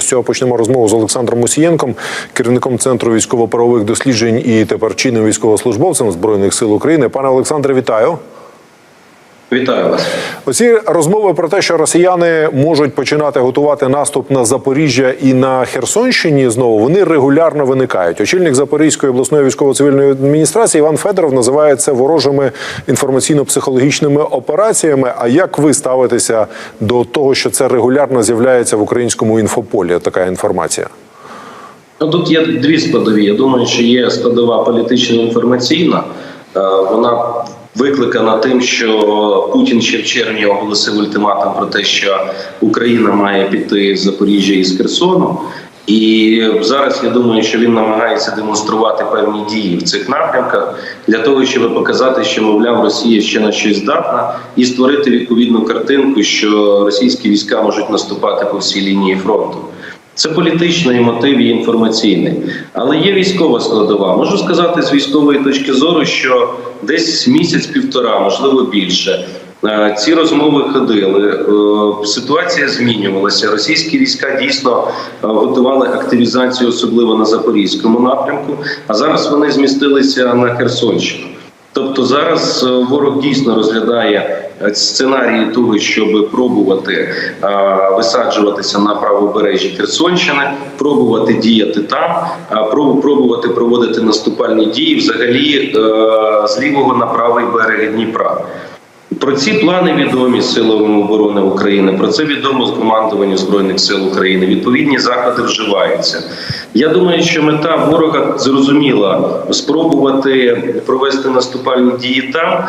З цього почнемо розмову з Олександром Мусієнком, керівником центру військово-правових досліджень і тепер чинним військовослужбовцем збройних сил України. Пане Олександре, вітаю. Вітаю вас. Оці розмови про те, що росіяни можуть починати готувати наступ на Запоріжжя і на Херсонщині, знову вони регулярно виникають. Очільник Запорізької обласної військово-цивільної адміністрації Іван Федоров називає це ворожими інформаційно-психологічними операціями. А як ви ставитеся до того, що це регулярно з'являється в українському інфополі? Така інформація? Ну, тут є дві складові. Я думаю, що є складова політично інформаційна. Е, Вона викликана тим, що Путін ще в червні оголосив ультиматум про те, що Україна має піти з Запоріжжя і з Херсону. І зараз я думаю, що він намагається демонструвати певні дії в цих напрямках для того, щоб показати, що мовляв Росія ще на щось здатна, і створити відповідну картинку, що російські війська можуть наступати по всій лінії фронту. Це політичний мотив і інформаційний, але є військова складова. Можу сказати з військової точки зору, що десь місяць-півтора, можливо більше. е, Ці розмови ходили. е, Ситуація змінювалася. Російські війська дійсно е, готували активізацію, особливо на запорізькому напрямку. А зараз вони змістилися на Херсонщину. Тобто зараз е, ворог дійсно розглядає е, сценарії того, щоб пробувати е, висаджуватися на правобережжі Херсонщини, пробувати діяти там, пробувати проводити наступальні дії взагалі з лівого на правий берег Дніпра. Про ці плани відомі силами оборони України. Про це відомо з командування збройних сил України. Відповідні заходи вживаються. Я думаю, що мета ворога зрозуміла спробувати провести наступальні дії там.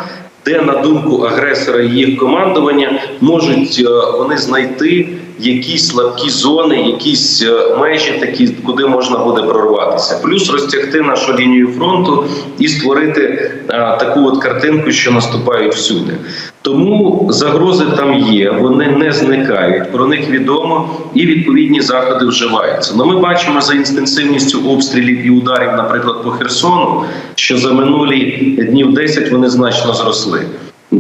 Де на думку агресора і їх командування можуть е, вони знайти якісь слабкі зони, якісь е, межі, такі куди можна буде прорватися, плюс розтягти нашу лінію фронту і створити е, таку от картинку, що наступають всюди. Тому загрози там є, вони не зникають. Про них відомо і відповідні заходи вживаються. Ну ми бачимо за інтенсивністю обстрілів і ударів, наприклад, по Херсону, що за минулі днів 10 вони значно зросли.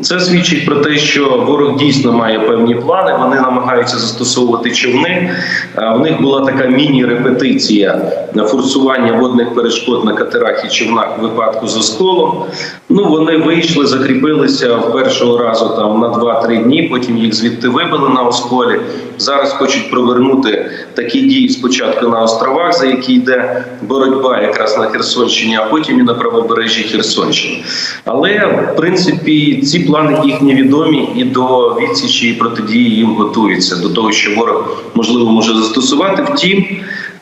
Це свідчить про те, що ворог дійсно має певні плани. Вони намагаються застосовувати човни. А В них була така міні-репетиція форсування водних перешкод на катерах і човнах в випадку з осколом. Ну вони вийшли, закріпилися в першого разу там на 2-3 дні. Потім їх звідти вибили на осколі. Зараз хочуть провернути такі дії спочатку на островах, за які йде боротьба якраз на Херсонщині, а потім і на правобережжі Херсонщини. Але в принципі ці плани їхні відомі і до відсічі і протидії їм готуються до того, що ворог можливо може застосувати. Втім.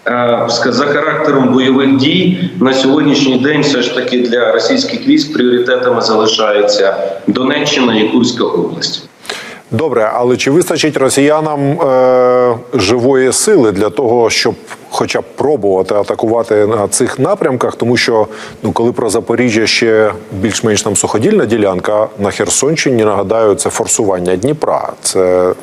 е, За характером бойових дій на сьогоднішній день все ж таки для російських військ пріоритетами залишається Донеччина і Курська область. Добре, але чи вистачить росіянам е, живої сили для того, щоб хоча б пробувати атакувати на цих напрямках? Тому що ну, коли про Запоріжжя ще більш-менш там суходільна ділянка на Херсонщині, нагадаю, це форсування Дніпра. Це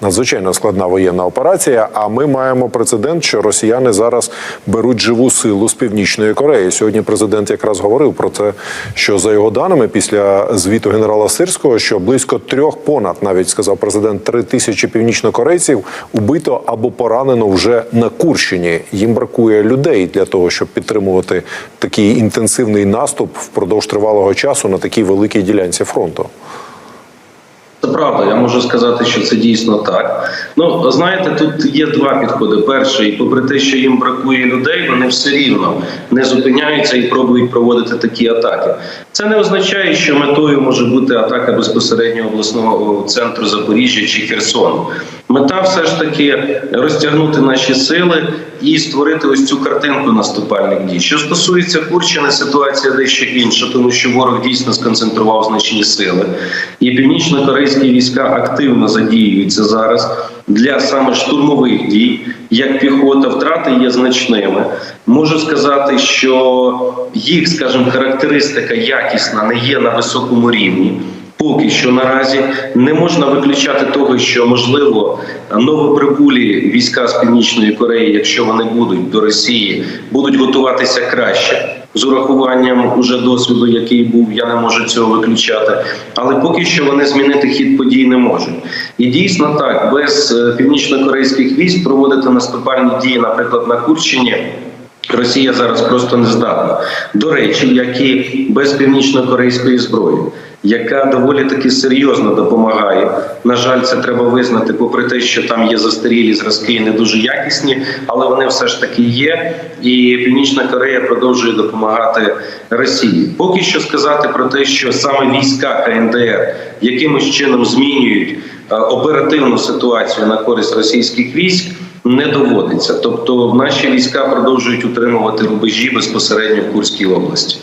надзвичайно складна воєнна операція. А ми маємо прецедент, що росіяни зараз беруть живу силу з північної Кореї. Сьогодні президент якраз говорив про це, що за його даними, після звіту генерала Сирського, що близько трьох понад навіть сказав президент, три тисячі північнокорейців убито або поранено вже на Курщині. Їм бракує людей для того, щоб підтримувати такий інтенсивний наступ впродовж тривалого часу на такій великій ділянці фронту. Це правда, я можу сказати, що це дійсно так. Ну знаєте, тут є два підходи. Перший, попри те, що їм бракує людей, вони все рівно не зупиняються і пробують проводити такі атаки. Це не означає, що метою може бути атака безпосередньо обласного центру Запоріжжя чи Херсону. Мета все ж таки розтягнути наші сили і створити ось цю картинку наступальних дій. Що стосується Курщини, ситуація дещо інша, тому що ворог дійсно сконцентрував значні сили, і північно-корейські війська активно задіюються зараз для саме штурмових дій. Як піхота, втрати є значними. Можу сказати, що їх, скажімо, характеристика якісна не є на високому рівні. Поки що наразі не можна виключати того, що можливо новоприбулі війська з північної Кореї, якщо вони будуть до Росії, будуть готуватися краще. З урахуванням уже досвіду, який був, я не можу цього виключати. Але поки що вони змінити хід подій не можуть. І дійсно так, без е, північно-корейських військ проводити наступальні дії, наприклад, на Курщині. Росія зараз просто не здатна. До речі, як і без північно-корейської зброї, яка доволі таки серйозно допомагає. На жаль, це треба визнати, попри те, що там є застарілі зразки і не дуже якісні, але вони все ж таки є. І Північна Корея продовжує допомагати Росії. Поки що сказати про те, що саме війська КНДР якимось чином змінюють е, оперативну ситуацію на користь російських військ не доводиться. Тобто наші війська продовжують утримувати рубежі безпосередньо в Курській області.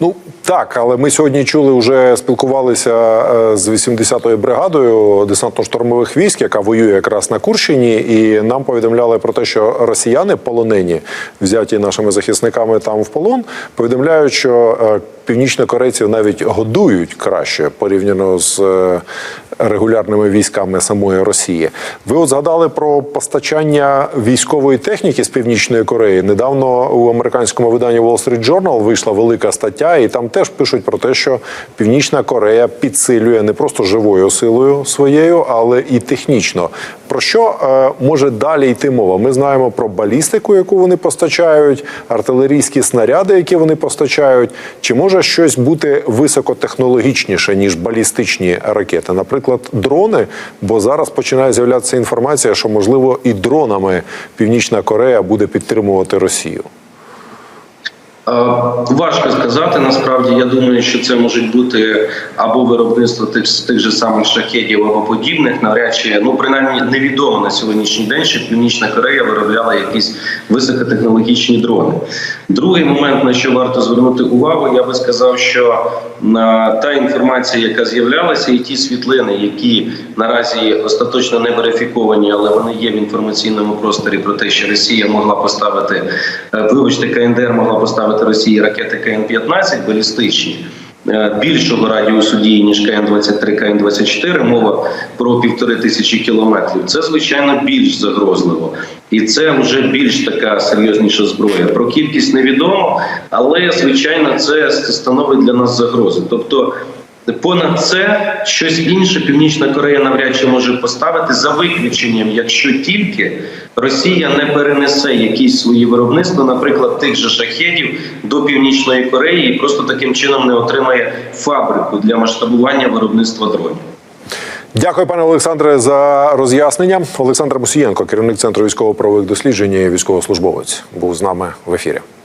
Ну так, але ми сьогодні чули, вже спілкувалися е, з 80-ю бригадою десантно-штурмових військ, яка воює якраз на Курщині, і нам повідомляли про те, що росіяни полонені, взяті нашими захисниками там в полон, повідомляють, що е, північнокорейців навіть годують краще порівняно з е, регулярними військами самої Росії. Ви от згадали про постачання військової техніки з північної Кореї. Недавно у американському виданні Wall Street Journal вийшла велика стаття, і там теж пишуть про те, що Північна Корея підсилює не просто живою силою своєю, але і технічно. Про що е, може далі йти мова? Ми знаємо про балістику, яку вони постачають, артилерійські снаряди, які вони постачають. Чи може щось бути високотехнологічніше ніж балістичні ракети? Наприклад, дрони, бо зараз починає з'являтися інформація, що можливо і дронами Північна Корея буде підтримувати Росію. Е, Важко сказати. Насправді, я думаю, що це можуть бути або виробництво тих, тих же самих шахедів або подібних. Навряд чи ну принаймні невідомо на сьогоднішній день, що Північна Корея виробляла якісь високотехнологічні дрони. Другий момент, на що варто звернути увагу, я би сказав, що на та інформація, яка з'являлася, і ті світлини, які наразі остаточно не верифіковані, але вони є в інформаційному просторі про те, що Росія могла поставити, е, вибачте, КНДР могла поставити Росії ракети КН-15 балістичні. е, Більшого радіусу дії ніж КН-23, КН-24, мова про півтори тисячі кілометрів. Це звичайно більш загрозливо, і це вже більш така серйозніша зброя. Про кількість невідомо, але звичайно, це становить для нас загрозу. Тобто, понад це щось інше Північна Корея навряд чи може поставити за виключенням, якщо тільки Росія не перенесе якісь свої виробництва, наприклад, тих же шахедів до Північної Кореї, і просто таким чином не отримає фабрику для масштабування виробництва дронів. Дякую, пане Олександре, за роз'яснення. Олександр Мусієнко, керівник центру військово-правових досліджень і військовослужбовець, був з нами в ефірі.